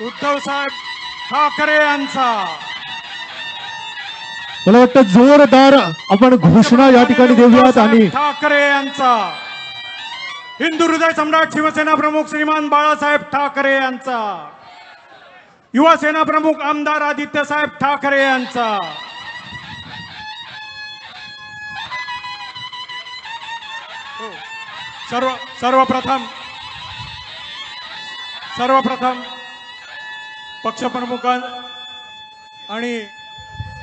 उद्धव साहेब ठाकरे यांचा. मला वाटतं जोरदार आपण घोषणा या ठिकाणी देऊयात आणि ठाकरे यांचा. हिंदू हृदय सम्राट शिवसेना प्रमुख श्रीमान बाळासाहेब ठाकरे यांचा. युवा सेना प्रमुख आमदार आदित्य साहेब ठाकरे यांचा. हो. सर्व सर्वप्रथम सर्वप्रथम पक्षप्रमुख आणि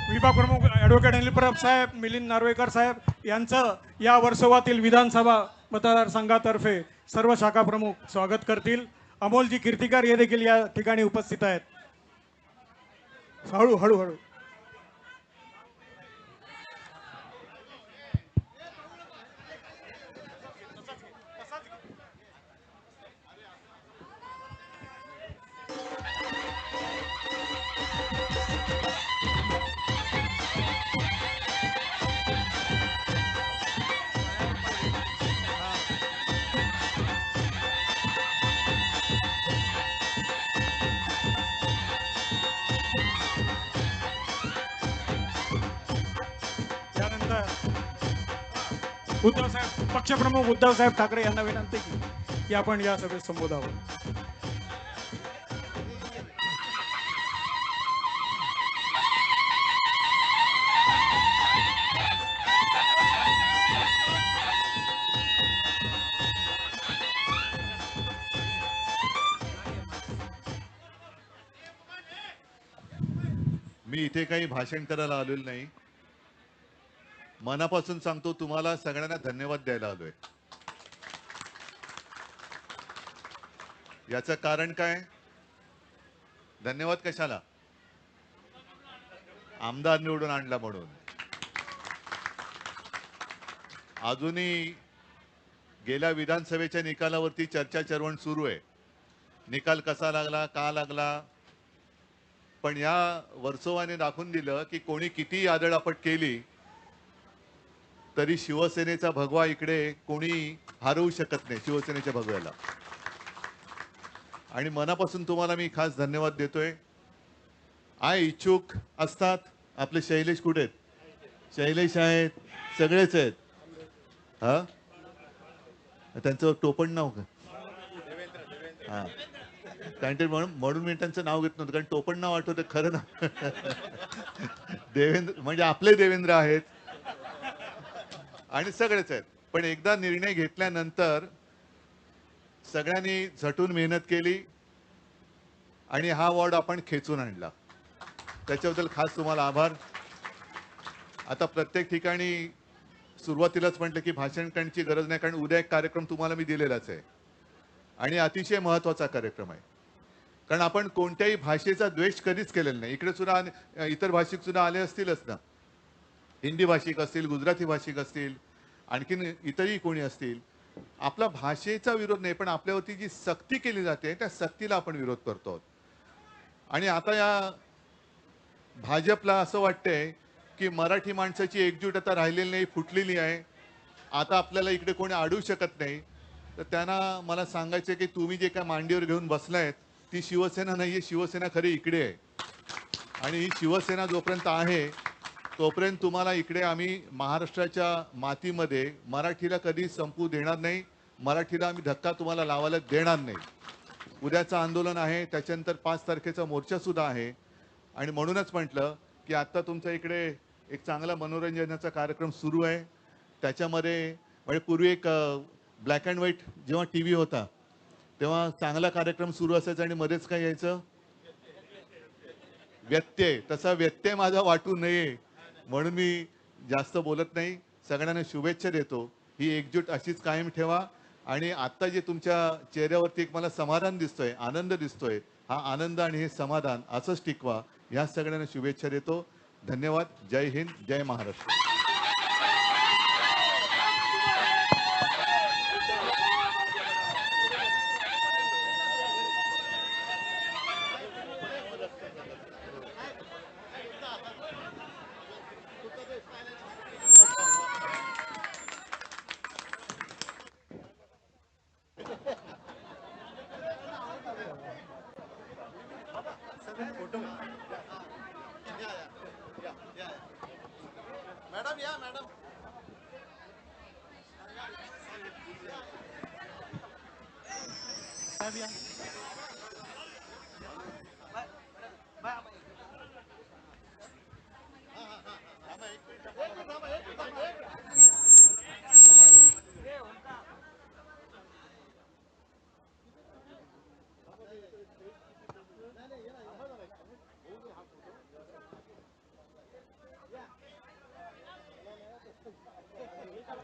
विभागप्रमुख ॲडव्होकेट अनिल परब साहेब मिलिंद नार्वेकर साहेब यांचं या वर्सोवातील विधानसभा मतदारसंघातर्फे सर्व शाखा प्रमुख स्वागत करतील. अमोलजी कीर्तिकार हे देखील या ठिकाणी उपस्थित आहेत. हळू हळू. उद्धव साहेब पक्षप्रमुख उद्धव साहेब ठाकरे यांना विनंती की की आपण या सभेत संबोधावं. मी इथे काही भाषण करायला आलेलो नाही. मनापासून सांगतो तुम्हाला सगळ्यांना धन्यवाद द्यायला आलोय. याचं कारण काय? धन्यवाद कशाला? आमदार निवडून आणला म्हणून. अजूनही गेल्या विधानसभेच्या निकालावरती चर्चा चरवण सुरू आहे. निकाल कसा लागला का लागला? पण या वर्सोवाने दाखवून दिलं की कोणी किती आदळापट केली तरी शिवसेनेचा भगवा इकडे कोणी हरवू शकत नाही शिवसेनेच्या भगव्याला. आणि मनापासून तुम्हाला मी खास धन्यवाद देतोय. आय इच्छुक असतात आपले शैलेश कुठे आहेत? शैलेश आहेत सगळेच आहेत. हा? त्यांचं टोपण नाव का हा. कारण ते म्हणून म्हणून मी त्यांचं नाव घेत नव्हतं कारण टोपण नाव आठवतं खरं ना. देवेंद्र म्हणजे आपले देवेंद्र आहेत आणि सगळेच आहेत. पण एकदा निर्णय घेतल्यानंतर सगळ्यांनी झटून मेहनत केली आणि हा वॉर्ड आपण खेचून आणला. त्याच्याबद्दल खास तुम्हाला आभार. आता प्रत्येक ठिकाणी सुरुवातीलाच म्हटलं की भाषण करण्याची गरज नाही कारण उद्या एक कार्यक्रम तुम्हाला मी दिलेलाच आहे. आणि अतिशय महत्त्वाचा कार्यक्रम आहे. कारण आपण कोणत्याही भाषेचा द्वेष कधीच केलेला नाही. इकडे सुद्धा इतर भाषिक सुद्धा आले असतीलच ना. हिंदी भाषिक असतील गुजराती भाषिक असतील आणखीन इतरही कोणी असतील आपला भाषेचा विरोध नाही पण आपल्यावरती जी सक्ती केली जाते त्या सक्तीला आपण विरोध करतो. आहोत. आणि आता या भाजपला असं वाटतंय की मराठी माणसाची एकजूट आता राहिलेली नाही फुटलेली आहे. आता आपल्याला इकडे कोणी अडवू शकत नाही. तर त्यांना मला सांगायचं की तुम्ही जे काय मांडीवर घेऊन बसलायत ती शिवसेना नाहीये शिवसेना खरी इकडे आहे. आणि ही शिवसेना जोपर्यंत आहे तोपर्यंत तुम्हाला इकडे आम्ही महाराष्ट्राच्या मातीमध्ये मराठीला कधी संपू देणार नाही. मराठीला आम्ही धक्का तुम्हाला लावायला देणार नाही. उद्याचं आंदोलन आहे त्याच्यानंतर पाच तारखेचा मोर्चासुद्धा आहे. आणि म्हणूनच म्हटलं की आत्ता तुमच्या इकडे एक चांगला मनोरंजनाचा कार्यक्रम सुरू आहे. त्याच्यामध्ये म्हणजे पूर्वी एक ब्लॅक अँड व्हाईट जेव्हा टी व्ही होता तेव्हा चांगला कार्यक्रम सुरू असायचा आणि मध्येच काय यायचं? व्यत्यय. तसा व्यत्यय माझा वाटू नये. म्हणून मी जास्त बोलत नाही. सगळ्यांना शुभेच्छा देतो. ही एकजूट अशीच कायम ठेवा. आणि आत्ता जे तुमच्या चेहऱ्यावरती एक मला समाधान दिसतोय आनंद दिसतोय हा आनंद आणि हे समाधान असंच टिकवा ह्या सगळ्यांना शुभेच्छा देतो. धन्यवाद. जय हिंद. जय महाराष्ट्र. మేడం యా మేడం రామయ్య రామయ్య రామయ్య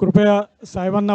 कृपया साहेबांना